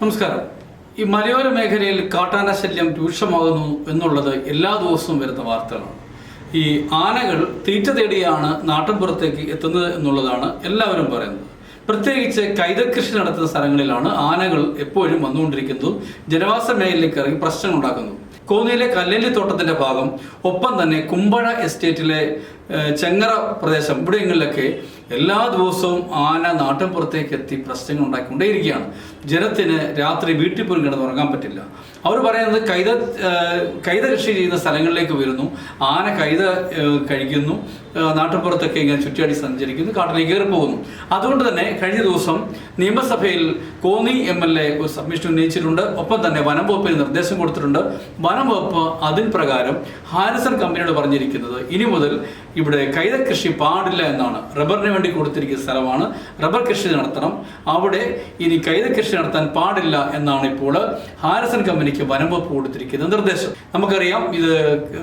നമസ്കാരം. ഈ മലയോര മേഖലയിൽ കാട്ടാന ശല്യം രൂക്ഷമാകുന്നു എന്നുള്ളത് എല്ലാ ദിവസവും വരുന്ന വാർത്തകളാണ്. ഈ ആനകൾ തീറ്റ തേടിയാണ് നാട്ടിൻപുറത്തേക്ക് എത്തുന്നത് എന്നുള്ളതാണ് എല്ലാവരും പറയുന്നത്. പ്രത്യേകിച്ച് കൈതകൃഷി നടത്തുന്ന സ്ഥലങ്ങളിലാണ് ആനകൾ എപ്പോഴും വന്നുകൊണ്ടിരിക്കുന്നതും. ജനവാസ മേഖലയിലേക്ക് ഇറങ്ങി പ്രശ്നങ്ങൾ ഉണ്ടാക്കുന്നു കോന്നിയിലെ കല്ലേലി തോട്ടത്തിന്റെ ഭാഗം ഒപ്പം തന്നെ കുമ്പഴ എസ്റ്റേറ്റിലെ ചെങ്ങറ പ്രദേശം ഇവിടെങ്ങളിലൊക്കെ എല്ലാ ദിവസവും ആന നാട്ടിൻപുറത്തേക്ക് എത്തി പ്രശ്നങ്ങൾ ഉണ്ടാക്കിക്കൊണ്ടേയിരിക്കുകയാണ് ജനത്തിന് രാത്രി വീട്ടിൽ പോലും കിടന്ന് ഉറങ്ങാൻ പറ്റില്ല. അവർ പറയുന്നത് കൈത കൈത കൃഷി ചെയ്യുന്ന സ്ഥലങ്ങളിലേക്ക് വരുന്നു. ആന കൈത കഴിക്കുന്നു. നാട്ടിൻപുറത്തൊക്കെ ഇങ്ങനെ ചുറ്റിയാടി സഞ്ചരിക്കുന്നു കാട്ടിലേക്ക് കയറി പോകുന്നു. അതുകൊണ്ട് തന്നെ കഴിഞ്ഞ ദിവസം നിയമസഭയിൽ കോന്നി എം എൽ എ ഒരു സബ്മിഷൻ ഉന്നയിച്ചിട്ടുണ്ട്. ഒപ്പം തന്നെ വനം വകുപ്പിന് നിർദ്ദേശം കൊടുത്തിട്ടുണ്ട്. വനം വകുപ്പ് അതിൻ പ്രകാരം ഹാരിസൺ കമ്പനിയോട് പറഞ്ഞിരിക്കുന്നത് ഇനി മുതൽ ഇവിടെ കൈത കൃഷി പാടില്ല എന്നാണ്. റബ്ബറിന് വേണ്ടി കൊടുത്തിരിക്കുന്ന സ്ഥലമാണ്. റബ്ബർ കൃഷി നടത്തണം. അവിടെ ഇനി കൈത കൃഷി നടത്താൻ പാടില്ല എന്നാണ് ഇപ്പോൾ ഹാരിസൺ കമ്പനിക്ക് വനം വകുപ്പ് കൊടുത്തിരിക്കുന്ന നിർദ്ദേശം. നമുക്കറിയാം ഇത്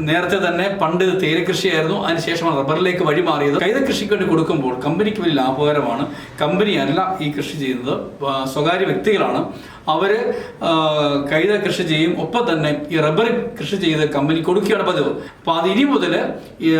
നേരത്തെ തന്നെ പണ്ട് ഇത് തേയിലക്കൃഷിയായിരുന്നു അതിനുശേഷമാണ് റബ്ബറിലേക്ക് വഴിമാറിയത് കൈത കൃഷിക്ക് വേണ്ടി കൊടുക്കുമ്പോൾ കമ്പനിക്ക് വലിയ ലാഭകരമാണ്. കമ്പനിയല്ല ഈ കൃഷി ചെയ്യുന്നത്. സ്വകാര്യ വ്യക്തികളാണ്. അവർ ആ, കൈത കൃഷി ചെയ്യും. ഒപ്പം തന്നെ ഈ റബ്ബർ കൃഷി ചെയ്ത് കമ്പനി കൊടുക്കുകയാണ് പതിവ്. അപ്പോൾ അത് ഇനി മുതൽ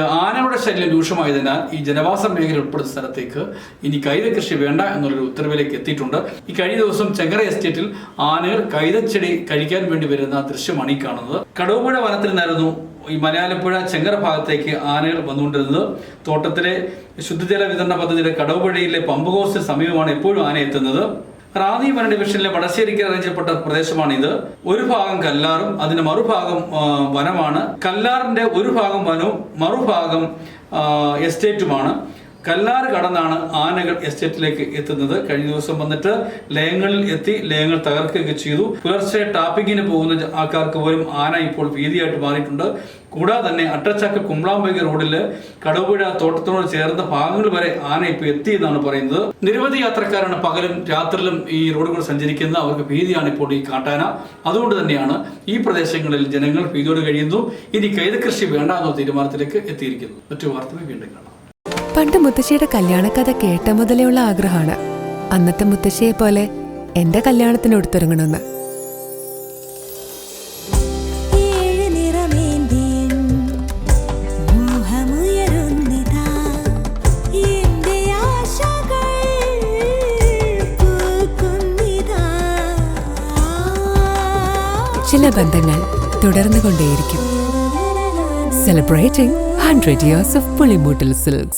ആനയുടെ ശല്യം രൂക്ഷമായതിനാൽ ഈ ജനവാസ മേഖല ഉൾപ്പെടുന്ന സ്ഥലത്തേക്ക് ഇനി കൈത കൃഷി വേണ്ട എന്നുള്ളൊരു ഉത്തരവിലേക്ക് എത്തിയിട്ടുണ്ട്. ഈ കഴിഞ്ഞ ദിവസം ചെങ്ങറ എസ്റ്റേറ്റിൽ ആനകൾ കൈതച്ചെടി കഴിക്കാൻ വേണ്ടി വരുന്ന ദൃശ്യമാണ് ഈ കാണുന്നത്. കടവുപുഴ വനത്തിൽ നിന്നായിരുന്നു ഈ മലയാലപ്പുഴ ചെങ്ങറ ഭാഗത്തേക്ക് ആനകൾ വന്നുകൊണ്ടിരുന്നത്. തോട്ടത്തിലെ ശുദ്ധജല വിതരണ പദ്ധതിയുടെ കടവുപുഴയിലെ പമ്പ് സമീപമാണ് എപ്പോഴും ആന എത്തുന്നത്. റാന്നി വന ഡിവിഷനിലെ വടശ്ശേരിക്ക് അറിയിച്ചപ്പെട്ട പ്രദേശമാണിത്. ഒരു ഭാഗം കല്ലാറും അതിന്റെ മറുഭാഗം വനമാണ്. കല്ലാറിന്റെ ഒരു ഭാഗം വനവും മറുഭാഗം എസ്റ്റേറ്റുമാണ്. കല്ലാറ് കടന്നാണ് ആനകൾ എസ്റ്റേറ്റിലേക്ക് എത്തുന്നത്. കഴിഞ്ഞ ദിവസം വന്നിട്ട് ലയങ്ങളിൽ എത്തി ലയങ്ങൾ തകർക്കുകയൊക്കെ ചെയ്തു. പുലർച്ചെ ടാപ്പിങ്ങിന് പോകുന്ന ആൾക്കാർക്ക് പോലും ആന ഇപ്പോൾ വീതിയായിട്ട് മാറിയിട്ടുണ്ട്. കൂടാതെ തന്നെ അട്ടച്ചാക്ക കുമ്പളാമ്പേക്ക് റോഡിൽ കടവുപുഴ തോട്ടത്തിനോട് ചേർന്ന ഭാഗങ്ങൾ വരെ ആന ഇപ്പോൾ എത്തി എന്നാണ് പറയുന്നത്. നിരവധി യാത്രക്കാരാണ് പകലും രാത്രിയിലും ഈ റോഡുകൾ സഞ്ചരിക്കുന്നത് അവർക്ക് ഭീതിയാണ് ഇപ്പോൾ ഈ കാട്ടാന. അതുകൊണ്ട് തന്നെയാണ് ഈ പ്രദേശങ്ങളിൽ ജനങ്ങൾ ഭീതിയോട് കഴിയുന്നു. ഇനി കൈതകൃഷി വേണ്ട തീരുമാനത്തിലേക്ക് എത്തിയിരിക്കുന്നു. മറ്റു വാർത്തകൾ വീണ്ടും കാണാം. പണ്ട് മുത്തശ്ശിയുടെ കല്യാണക്കഥ കേട്ട മുതലെയുള്ള ആഗ്രഹമാണ്. അന്നത്തെ മുത്തശ്ശിയെ പോലെ എന്റെ കല്യാണത്തിന് എടുത്തിറങ്ങണമെന്ന്. ചില ബന്ധങ്ങൾ തുടർന്നുകൊണ്ടേയിരിക്കും. Celebrating hundred years of Pulimoottil silks